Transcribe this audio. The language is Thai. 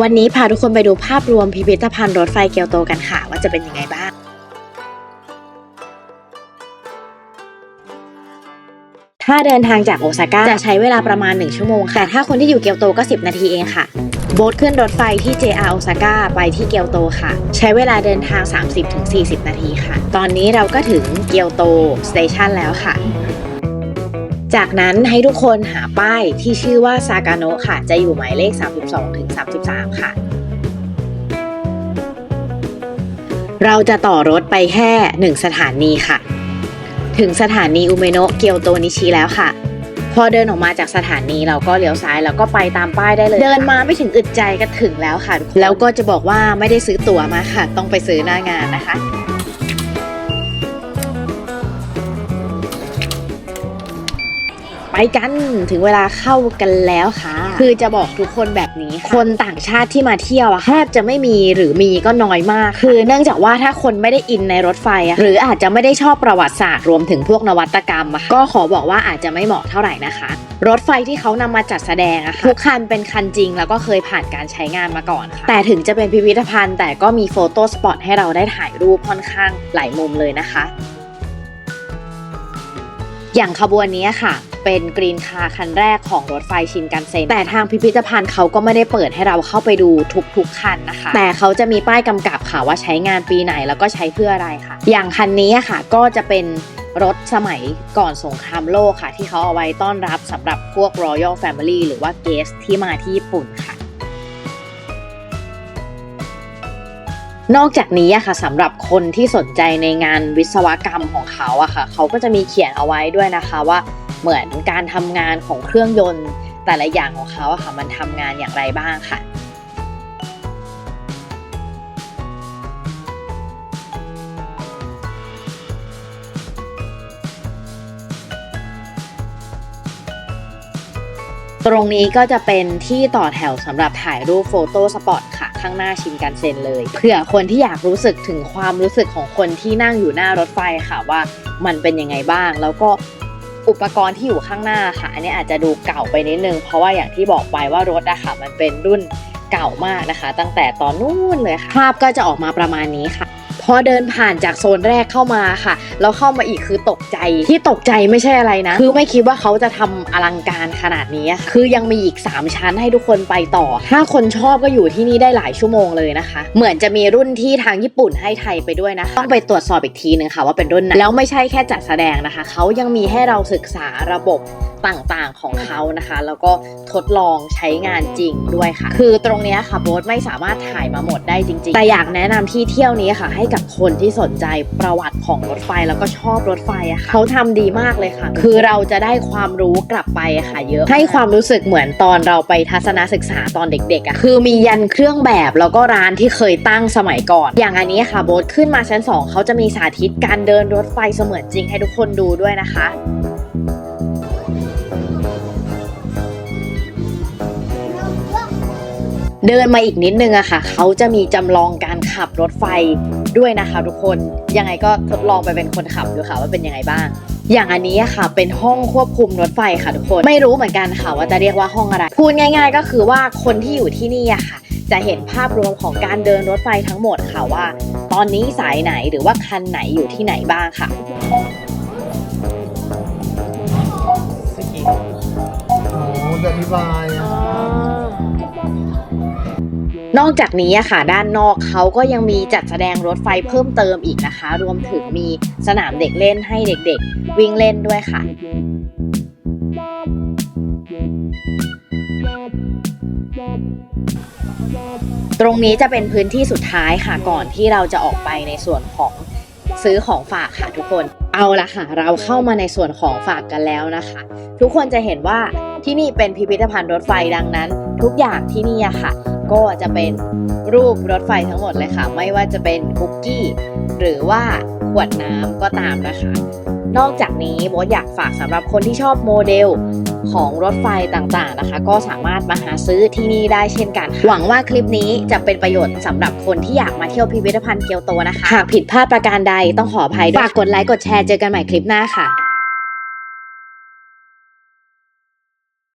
วันนี้พาทุกคนไปดูภาพรวมพิพิธภัณฑ์รถไฟเกียวโตกันค่ะ ว่าจะเป็นยังไงบ้างถ้าเดินทางจากโอซาก้าจะใช้เวลาประมาณ 1 ชั่วโมงค่ะ แต่ถ้าคนที่อยู่เกียวโตก็ 10 นาทีเองค่ะ โบ๊ทขึ้นรถไฟที่ JR โอซาก้าไปที่เกียวโตค่ะ ใช้เวลาเดินทาง 30-40 นาทีค่ะ ตอนนี้เราก็ถึงเกียวโตสเตชันแล้วค่ะ จากนั้นให้ทุกคนหาป้ายที่ชื่อว่าซากาโนะค่ะ จะอยู่หมายเลข 32ถึง33 ค่ะ เราจะต่อรถไปแค่ 1 สถานีค่ะ ถึงสถานีอุเมโนะเกียวโตนิชิแล้วค่ะ พอเดินออกมาจากสถานีเราก็เลี้ยวซ้ายแล้วก็ไปตามป้ายได้เลย เดินมาไม่ถึงอึดใจก็ถึงแล้วค่ะ แล้วก็จะบอกว่าไม่ได้ซื้อตั๋วมาค่ะ ต้องไปซื้อหน้างานนะคะ ไปกันถึงเวลาเข้ากันแล้วค่ะ คือจะบอกทุกคนแบบนี้ค่ะคนต่างชาติที่มาเที่ยวอะแทบจะไม่มีหรือมีก็น้อยมาก คือเนื่องจากว่าถ้าคนไม่ได้อินในรถไฟอะหรืออาจจะไม่ได้ชอบประวัติศาสตร์รวมถึงพวกนวัตกรรมอะค่ะก็ขอบอกว่าอาจจะไม่เหมาะเท่าไหร่นะคะรถไฟที่เขานำมาจัดแสดงอะค่ะทุกคันเป็นคันจริง แล้วก็เคยผ่านการใช้งานมาก่อนค่ะ แต่ถึงจะเป็นพิพิธภัณฑ์ แต่ก็มีโฟโต้สปอตให้เราได้ถ่ายรูปค่อนข้างหลายมุมเลยนะคะ อย่างขบวนนี้ค่ะ เป็นกรีนคาร์คันแรกของรถไฟชินกันเซ็นแต่ทางพิพิธภัณฑ์เขาก็ไม่ได้เปิดให้เราเข้าไปดูทุกๆคันนะคะ แต่เขาจะมีป้ายกำกับค่ะว่าใช้งานปีไหนแล้วก็ใช้เพื่ออะไรค่ะ อย่างคันนี้อะค่ะก็จะเป็นรถสมัยก่อนสงครามโลกค่ะ ที่เขาเอาไว้ต้อนรับสำหรับพวก Royal Family หรือว่าเกสที่มาที่ญี่ปุ่นค่ะนอกจากนี้อะค่ะสำหรับคนที่สนใจในงานวิศวกรรมของเขาอะค่ะ เขาก็จะมีเขียนเอาไว้ด้วยนะคะว่า เหมือนการทำงานของเครื่องยนต์ แต่ละอย่างของเขาอะค่ะมันทำงานอย่างไรบ้างค่ะตรงนี้ก็จะเป็นที่ต่อแถวสำหรับถ่ายรูปโฟโต้สปอตค่ะ ข้างหน้าชินกันเซ็นเลยเผื่อคนที่อยากรู้สึกถึงความรู้สึกของคนที่นั่งอยู่หน้ารถไฟค่ะว่ามันเป็นยังไงบ้าง แล้วก็ อุปกรณ์ที่อยู่ข้างหน้าค่ะ อันนี้อาจจะดูเก่าไปนิดนึง เพราะว่าอย่างที่บอกไปว่ารถอะค่ะ มันเป็นรุ่นเก่ามากนะคะ ตั้งแต่ตอนนู้นเลยค่ะภาพก็จะออกมาประมาณนี้ค่ะ อเดินผ่านจากโซนแรกเข้ามาค่ะ แล้วเข้ามาอีกคือตกใจที่ตกใจไม่ใช่อะไรนะ คือไม่คิดว่าเขาจะทำอลังการขนาดนี้ค,คือยังมีอีก 3 ชั้นให้ทุกคนไปต่อ ถ้าคนชอบก็อยู่ที่นี่ได้หลายชั่วโมงเลยนะคะ เหมือนจะมีรุ่นที่ทางญี่ปุ่นให้ไทยไปด้วยนะ ต้องไปตรวจสอบอีกทีนึงค่ะว่าเป็นรุ่นไหนแล้วไม่ใช่แค่จัดแสดงนะคะ เขายังมีให้เราศึกษาระบบ ต่างๆของเขานะคะ แล้วก็ทดลองใช้งานจริงด้วยค่ะ คือตรงนี้ค่ะโบ๊ทไม่สามารถถ่ายมาหมดได้จริง ๆ แต่อยากแนะนำที่เที่ยวนี้ค่ะ ให้กับคนที่สนใจประวัติของรถไฟแล้วก็ชอบรถไฟอะค่ะเขาทำดีมากเลยค่ะ คือเราจะได้ความรู้กลับไปค่ะ เยอะให้ความรู้สึกเหมือนตอนเราไปทัศนศึกษาตอนเด็กๆอะคือมียันเครื่องแบบแล้วก็ร้านที่เคยตั้งสมัยก่อน อย่างอันนี้ค่ะโบ๊ทขึ้นมาชั้น 2เขาจะมีสาธิตการเดินรถไฟเสมือนจริงให้ทุกคนดูด้วยนะคะ เดินมาอีกนิดนึงอะค่ะ เขาจะมีจำลองการขับรถไฟด้วยนะคะทุกคน ยังไงก็ทดลองไปเป็นคนขับดูค่ะว่าเป็นยังไงบ้าง อย่างอันนี้ค่ะ เป็นห้องควบคุมรถไฟค่ะทุกคน ไม่รู้เหมือนกันค่ะว่าจะเรียกว่าห้องอะไร พูดง่าย ๆ ก็คือว่าคนที่อยู่ที่นี่อะค่ะ จะเห็นภาพรวมของการเดินรถไฟทั้งหมดค่ะว่า ตอนนี้สายไหนหรือว่าคันไหนอยู่ที่ไหนบ้างค่ะโอ้จะอธิบาย นอกจากนี้อะค่ะด้านนอกเขาก็ยังมีจัดแสดงรถไฟเพิ่มเติมอีกนะคะ รวมถึงมีสนามเด็กเล่นให้เด็กๆ วิ่งเล่นด้วยค่ะ ตรงนี้จะเป็นพื้นที่สุดท้ายค่ะก่อนที่เราจะออกไปในส่วนของซื้อของฝากค่ะทุกคน เอาละค่ะ เราเข้ามาในส่วนของฝากกันแล้วนะคะ ทุกคนจะเห็นว่าที่นี่เป็นพิพิธภัณฑ์รถไฟดังนั้น ทุกอย่างที่นี่อะค่ะ ก็จะเป็นรูปรถไฟทั้งหมดเลยค่ะ ไม่ว่าจะเป็นคุกกี้ หรือว่าขวดน้ำก็ตามนะคะ นอกจากนี้โบทอยากฝากสำหรับคนที่ชอบโมเดลของรถไฟต่างๆนะคะ ก็สามารถมาหาซื้อที่นี่ได้เช่นกันค่ะหวังว่าคลิปนี้จะเป็นประโยชน์สำหรับคนที่อยากมาเที่ยวพิพิธภัณฑ์เกียวโตนะคะ หากผิดพลาดประการใดต้องขออภัยด้วยฝากกดไลค์กดแชร์เจอกันใหม่คลิปหน้าค่ะ